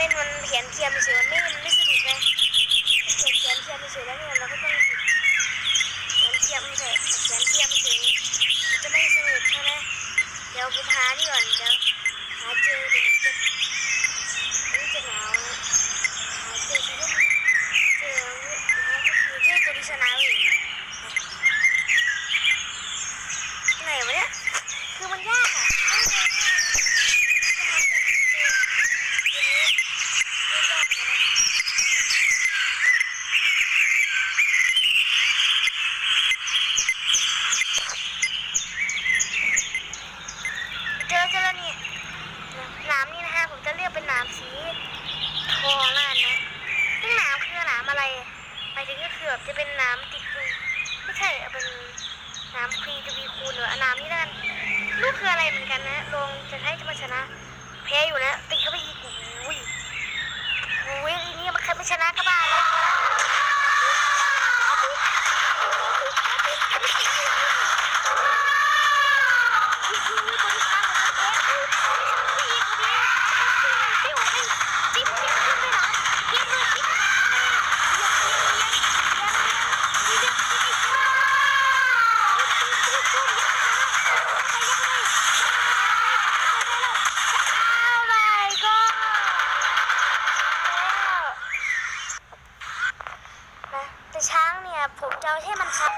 แต่ไม่มันแขนเทียมเฉยมันไม่มันไม่สนุกไงเขียนเขียนเทียมเฉยแล้วเนี่ยเราก็ต้องเขียนเทียมเฉยเขียนเทียมเฉยมันจะไม่สนุกใช่ไหมเดี๋ยวผมหานี่ก่อนเดี๋ยวหาเจอเดี๋ยวจะนี่จะหนาวหาเจอที่ว่าเจอก็คือเจอตัวที่ชนะเองไหนวะเนี่ยคือมันยากอะไม่เลยเนี่ยจะหาเจอเจอเดี๋ยวนี้เรื่องยากนะ เจอเจอแล้วนี่ หนามนี่นะคะผมจะเรียกเป็นหนามสีทองแล้วกันนะซึ่งหนามคือหนามอะไรหมายถึงก็คือแบบจะเป็นหนามติดมือไม่ใช่เป็นหนามครีจะวีคูณหรือหนามนี่แล้วกันลูกคืออะไรเหมือนกันนะลงจะให้จะมาชนะแพ้อยู่นะติดเข้าไปอีกอุ้ยอุ้ยอีนี่มันใครไม่ชนะก็บ้าแล้ว เนี่ยผมจะเอาให้มันชัด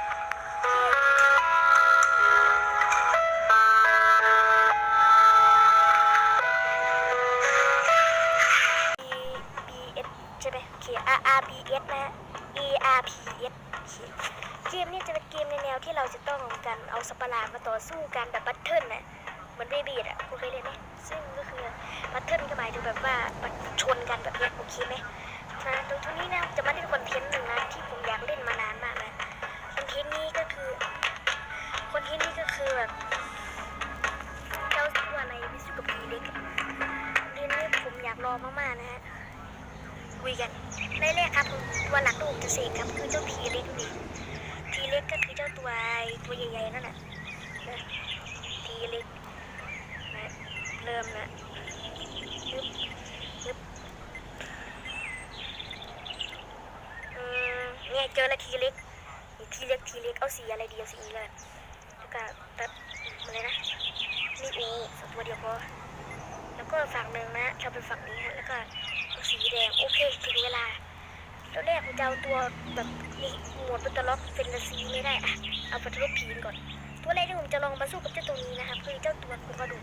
B B S ใช่ไหมโอเค R R B S นะ E R P S โอเคเกมนี้จะเป็นเกมในแนวที่เราจะต้องกันเอาสัตว์ประหลาดมาต่อสู้กันแบบบัตเทิลน่ะเหมือนเบบีดอะคุณเคยเล่นไหมซึ่งก็คือบัตเทิลก็หมายถึงแบบว่ามันชนกันแบบนี้โอเคไหมนะโดยทุกนี้นะจะมาเล่นคอนเทนต์หนึ่งนะที่ผมอยากเล่นมานานมาก คนทนต์นี้ก็คือ คนเทนต์นี้ก็คือแบบเจ้าตัวอะไรไม่สู้กับผีเล็กอะคอนเทนต์นี้ผมอยากลอมากๆนะฮะคุยกันได้แรกครับผมตัวหลักที่ผมจะเสกครับคือเจ้าทีเล็กนี่ทีเล็กก็คือเจ้าตัวตัวใหญ่ๆนั่นแหละนะทีเล็กนะเริ่มนะยึบยึบเนี่ยเจอแล้วทีเล็ก ทีเล็กทีเล็กเอาสีอะไรดีเอาสีนี้เลยแล้วก็ตัดมาเลยนะนี่อูสักตัวเดียวพอแล้วก็ฝั่งหนึ่งนะจะเป็นฝั่งนี้ฮะแล้วก็สีแดงโอเคถึงเวลาแล้วแรกผมจะเอาตัวแบบนี่หมวดบัตเตล็อกเฟนตาซีไม่ได้อะเอาบัตเตล็อกผีก่อน ตัวแรกที่ผมจะลองมาสู้กับเจ้าตัวนี้นะครับคือเจ้าตัวโครงกระดูก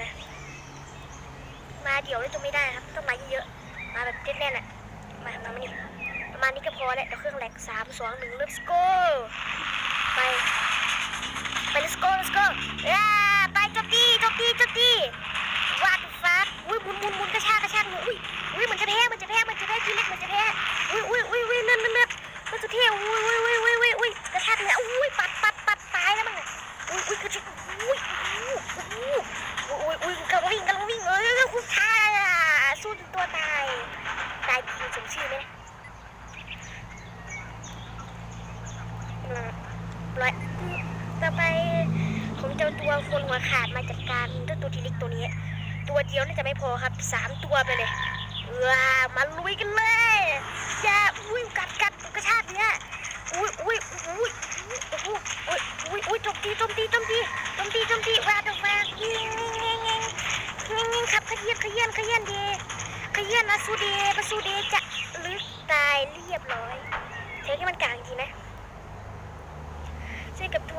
นะมาเดี๋ยวได้ตัวไม่ได้ครับต้องมาเยอะๆมาแบบแน่นๆอะมามามานี่ประมาณ นี้ก็พอแหล้วเดี๋ยวเครื่องแหลกสามสองหนึ่ง let's go ไป ไป let's go let's go อ่าไปจบดีจบดีจบดีวาดฟ้าอุ้ยมุนมุนมุนกระชากกระชากอุ้ยอุ้ยมันจะแพ้มันจะแพ้มันจะแพ้ทีเล็กมันจะแพ้อุ้ยอุ้ยอุ้ยอุ้ยเลือดเลือดเลือดมันจะเท่อุ้ยอุ้ยอุ้ยอุ้ยอุ้ยอุ้ยกระชากเลยอุ้ยปัดปัดปัดตายแล้วมันอุ้ยอุ้ยกระชากอุ้ยอุ้ยอุ้ยอุ้ยอุ้ยกำลังวิ่งกำลังวิ่งเออคุณชายสู้จนตัวตายตายจริงสมชื่อไหม ร้อยต่อไปผมจะตัวคนหัวขาดมาจัดการเจ้าตัวทีล็กตัวนี้ ตัวเดียวน่าจะไม่พอครับสามตัวไปเลยว้ามาลุยกันเลยอย่าอุ้ยกัดกัดกระชากเนี่ยอุ้ยอุ้ยอุ้ยอุ้ยอุ้ยอุ้ยอุ้ยจมตีโจมตีโจมตีโจมตีโจมตีว้าดว้าเงี้ยเงี้ยเงี้ยเงี้ยเงี้ยเงี้ยครับขยี้ขยี้ขยี้เดขยี้มาสูเดมาสูเดจะลึกตายเรียบร้อยเทที่มันกลางจริงนะ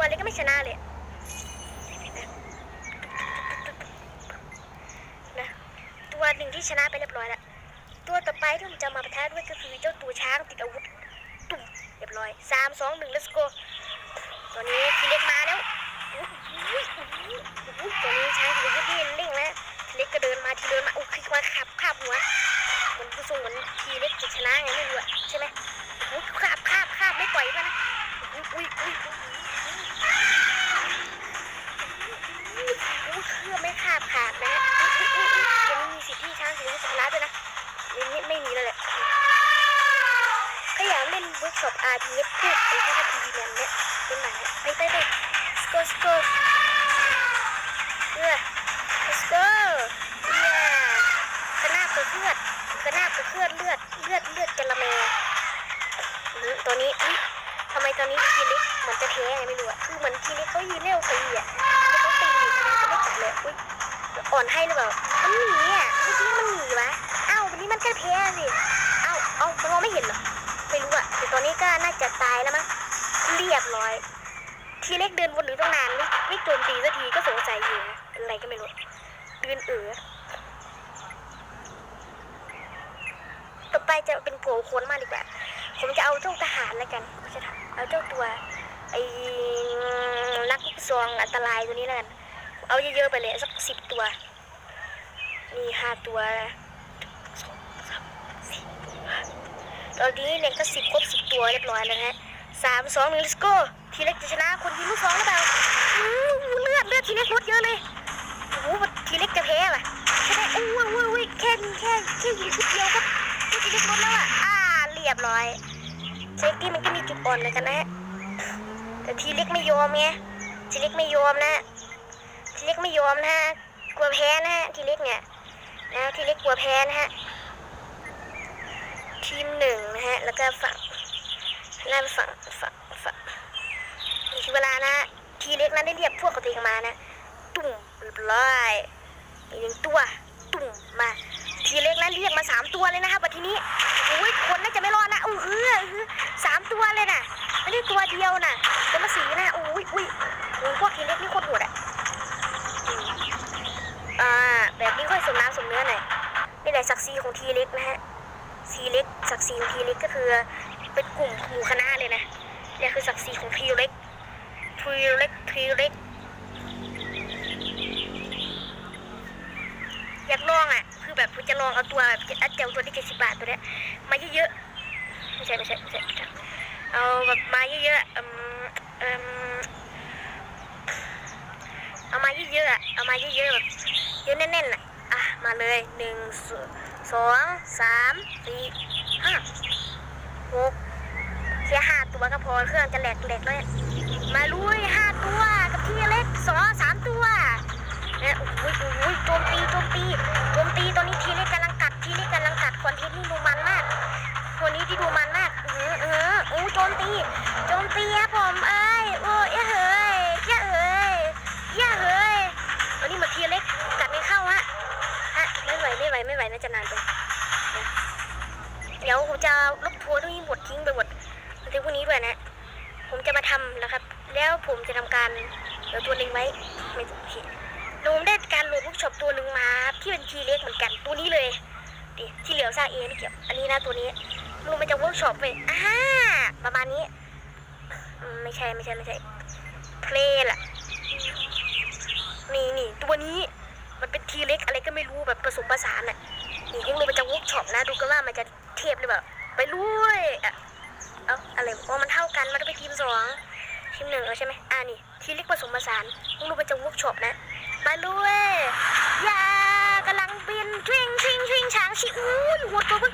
ตัวนี้ก็ไม่ชนะเลยนะตัวหนึ่งที่ชนะไปเรียบร้อยแล้ว ตัวต่อไปที่ผมจะมาแทะด้วยก็คือเจ้าตัวช้างติดอาวุธตุ่มเรียบร้อยสามสองหนึ่ง let's go ตอนนี้ทีเล็กมาแล้วตอนนี้ช้างติดอาวุธนี่เร่งแล้วทีเล็กก็เดินมาทีเดินมาโอุ้ยมาขับขับหัวเหมือนผู้ทรงเหมือนทีเล็กจะชนะไงไม่รู้อะใช่ไหมอุ้ขับขับขับไม่ปล่อยมันนะอุ้ยอุ้ย เล่นเวิร์กช็อป RTS พวกไอ้ที่ทำทีวีแบบเนี้ยเป็นไหนอะไปไปไป let's go let's go เออ let's go เนี่ยกระนาบกระเคือดกระนาบกระเคือดเลือดเลือดเลือดกะละเมอืมตัวนี้อุ๊ยทำไมตอนนี้ทีเล็กเหมือนจะแพ้ไงไม่รู้อะคือเหมือนทีเล็กเขายืนเร็วตีอะแล้วเขาตีคะแนก็ไม่จัดเลยอุ้ยอ่อนให้หรือเปล่ามันหนีอะเมื่อกี้มันหนีวะอ้าววันนี้มันก็แพ้สิเอ้าเอ้ามันมองไม่เห็นเหรอ ต่ตอนนี้ก็น่าจะตายแล้วมั้งเรียบร้อย ทีเล็กเดินวนอยู่ตั้งนานไม่ไม่โจมตีสักทีก็สงสัยอยู่นะอะไรก็ไม่รู้เดินเออต่อไปจะเป็นโผล่โคนมากดีกว่า ผมจะเอาเจ้าทหารแล้วกันไม่ใช่ทหารเอาเจ้าตัวไอ้นักซองอันตรายตัวนี้แล้วกัน เอาเยอะๆไปเลยสักสิบตัว นี่ห้าตัวสองสามสี่ ตอนนี้เนี่ยก็สิบครบสิบตัวเรียบร้อยแล้วนะฮะสามสองหนึ่ง let's go ทีเล็กจะชนะคนยิงลูกสองหรือเปล่าอู้หูเลือดเลือดทีเล็กลดเยอะเลยโอ้โหทีเล็กจะแพ้ป่ะใช่ไหมอู้ว้าวว้ยแค่แค่แค่ยิงชุดเดียวก็ทีเล็กลดแล้วอะอ่าเรียบร้อยเซฟตี้มันก็มีจุดอ่อนเหมือนกันนะฮะแต่ทีเล็กไม่ยอมไงทีเล็กไม่ยอมนะ ทีเล็กไม่ยอมนะฮะกลัวแพ้นะฮะทีเล็กเนี่ยนะทีเล็กกลัวแพ้นะฮะ ทีมหนึ่งนะฮะ แล้วก็ฝั่งหน้าฝั่งฝั่งฝั่งอีกเวลานะ ทีเล็กนั้นได้เรียกพวกของตัวเองมานะ ตุ่มเรียบร้อยอีกหนึ่งตัว ตุ่มมา ทีเล็กนั้นเรียกมาสามตัวเลยนะครับวันทีนี้โอ้ยคนน่าจะไม่รอดนะอู้หือหือสามตัวเลยนะไม่ได้ตัวเดียวนะตัวมาสีนะโอ้ยอุ้ยโอ้ยพวกทีเล็กนี่โคตรโหดอะอ่าแบบนี้ค่อยสมน้ำสมเนื้อหน่อยนี่แหละศักดิ์ศรีของทีเล็กนะฮะ ทีเล็กศักดิ์ศรีของทีเล็กก็คือเป็นกลุ่มหมู่คณะเลยนะเนี่ยคือศักดิ์ศรีของทีเล็กทีเล็กทีเล็กอยากลองอะคือแบบจะลองเอาตัวแบบอัดเจลตัวที่เจ็ดสิบบาทตัวเนี้ยมาเยอะๆไม่ใช่ไม่ใช่ไม่ใช่เอาแบบมาเยอะๆอืมอืมเอามาเยอะๆอะเอามาเยอะๆแบบเยอะแน่นๆอะอะมาเลยหนึ่งสอง สองสามสี่ห้าหกแค่ห้าตัวก็พอเครื่องจะแหลกแหลกแล้วเนี่ยมาลุยห้าตัวกับที่เล็กสองสามตัวเนี่ยโอ้ยโอ้ยโจมตีโจมตีโจมตีตอนนี้ทีเล็กกำลังกัดทีเล็กกำลังกัดคนทนต์นี่ดูมันมากคนนี้ที่ดูมันมากเออเออโอ้โจมตีโจมตีครับผมเออ นนี้นะตัวนี้ลงมาจากเวิร์กช็อปไปอ่าประมาณนี้ ไม่ใช่ไม่ใช่ไม่ใช่เพลย์ล่ะ นี่นี่ตัวนี้ มันเป็นทีเล็กอะไรก็ไม่รู้แบบผสมผสานอะ นี่คงมันจะวุกช็อปนะ ดูกันว่ามันจะเทียบหรือเปล่า ไปลุยอะเอาอะไรว่ามันเท่ากัน มันต้องไปทีมสองทีมหนึ่งเอาใช่ไหมอ่านี่ ทีเล็กผสมผสานคงมันจะวุกช็อปนะไปลุยอย่ากำลังบินทวิงทวิงทวิงช้างชิอู้หัวตัวเพิ่ง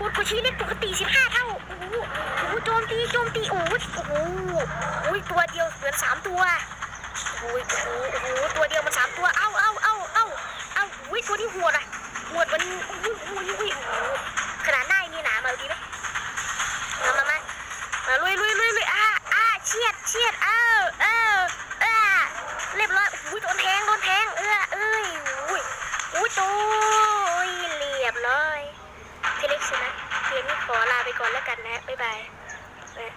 หัวตัวชีเล็กปกติสิบห้าเท่า โอ้โหโอ้โหโจมตี โจมตี โอ้โหโอ้โหโอ้ยตัวเดียวเหมือนสามตัว โอ้ยโอ้โหโอ้โหตัวเดียวมันสามตัว เอ้าเอ้าเอ้าเอ้าเอ้าอุ้ยตัวนี้หัวดอะหัวมันอุ้ยอุ้ยอุ้ยโอ้โหขนาดหน้านี่หนามาดีไหมมามามามาลุยลุยลุยลุยอ่าอ่าเชียดเชียดอ้าเอ้าเอ้าเรียบร้อยอุ้ยโดนแทงโดนแทงเออเอ้ยอุ้ยอุ้ยโต้ยเรียบร้อยพี่เล็กชนะเพียงนี้ข อลาไปก่อนแล้วกันนะ บ๊ายบายนะ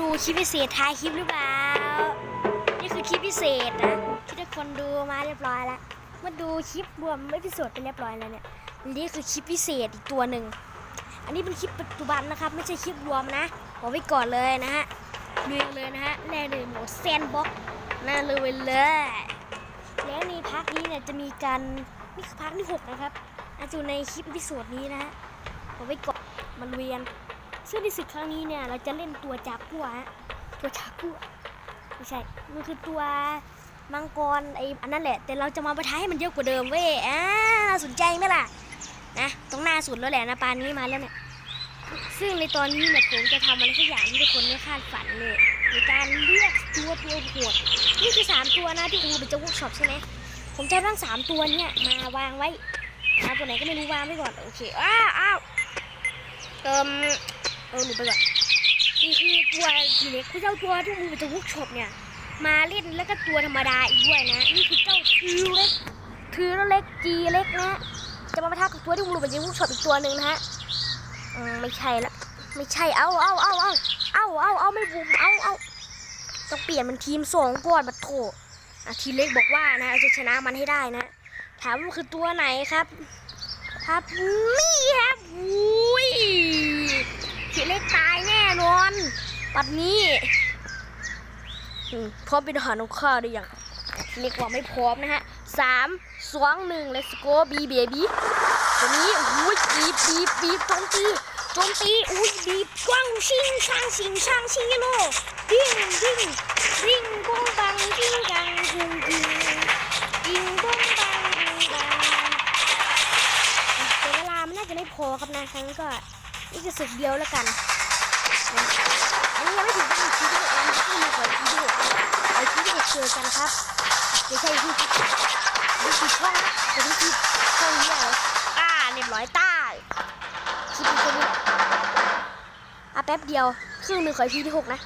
ดูคลิปพิเศษท้ายคลิปหรือเปล่า นี่คือคลิปพิเศษนะ ที่ทุกคนดูมาเรียบร้อยแล้ว มาดูคลิปรวมไม่พิโซดไปเรียบร้อยแล้วเนี่ย นี่คือคลิปพิเศษอีกตัวหนึ่ง อันนี้เป็นคลิปปัจจุบันนะครับ ไม่ใช่คลิปรวมนะบอกไว้ก่อนเลยนะฮะดูเลยนะฮะแน่เลยโหมดแซนบ็อกน่าเลยเลยแล้ว ในพักนี้เนี่ยจะมีการนี่คือพักที่หกนะครับอาจจะอยู่ในคลิปพิโซดนี้นะฮะบอไว้ก่อนมาเรียนซึ่งในศึกครั้งนี้เนี่ยเราจะเล่นตัวจากกัวฮะตัวจากกัวไม่ใช่มันคือตัวมังกรไอ้อันนั้นแหละ แต่เราจะมาประทายให้มันเยอะกว่าเดิมเว้ยอ่าสนใจไหมล่ะนะต้องหน้าสุดแล้วแหละนะปานนี้มาแล้วเนี่ย ซึ่งในตอนนี้เนี่ยผมจะทำอะไรสักอย่างที่ทุกคนไม่คาดฝันเลยในการเลือกตัวตัวโหดนี่คือสามตัวนะที่ครูเป็นเจ้าวุกช็อปใช่ไหมผมจะเอาทั้งสามตัวเนี่ยมาวางไว้เอาตัวไหนก็ไม่รู้วางไว้ก่อนโอเคอ้าวอ้าวเอิมเออหนูไปก่อนนี่คือตัวทีเล็กคุณเจ้าตัวที่มึงเป็นเจ้าวุกช็อปเนี่ยมาเล่นแล้วก็ตัวธรรมดาอีกด้วยนะนี่คือเจ้าทือเล็กทือเล็กจีเล็กนะจะมาปะทะกับตัวที่มึงเป็นเจ้าวุกช็อปอีกตัวหนึ่งนะฮะ ไม่ใช่ละไม่ใช่เอาเอาเอาเอาเอาเอาเอาไม่บุมเอาเอาต้องเปลี่ยนเป็นทีมสองก่อนบัดโถอะทีเล็กบอกว่านะจะชนะมันให้ได้นะ ถามว่าคือตัวไหนครับ ครับนี่ครับอุ้ยทีเล็กตายแน่นอนปัดนี้พร้อมเป็นอาหารของข้าหรือยังทีเล็กว่าไม่พร้อมนะฮะสามสองหนึ่ง let's go b baby ตัวนี้อุ้ยบีบบีบบีบโจมตีโจมตีอุ้ยบีบกว้างชิงช่างชิงช่างชิงโลดิ้งดิ้งดิ้งกงบังดิ้งกังกุงกิงดิ้งกงบังดิ้งกังแต่เวลามันน่าจะไม่พอครับนะครั้งก็นี่คือศึกเดียวแล้วกันอันนี้ยังไม่ถึงเป็นทีที่หกนะที่มีกว่าทีที่หกเอาทีที่หกเจอกันครับไม่ใช่ที่ที่นี่คือช่องนะแต่นี่คือช่องนี้อะไร เรียบร้อยใต้คิดดีแค่นี้อะแป๊บเดียวครึ่งหนึ่งของ EP ที่หกนะ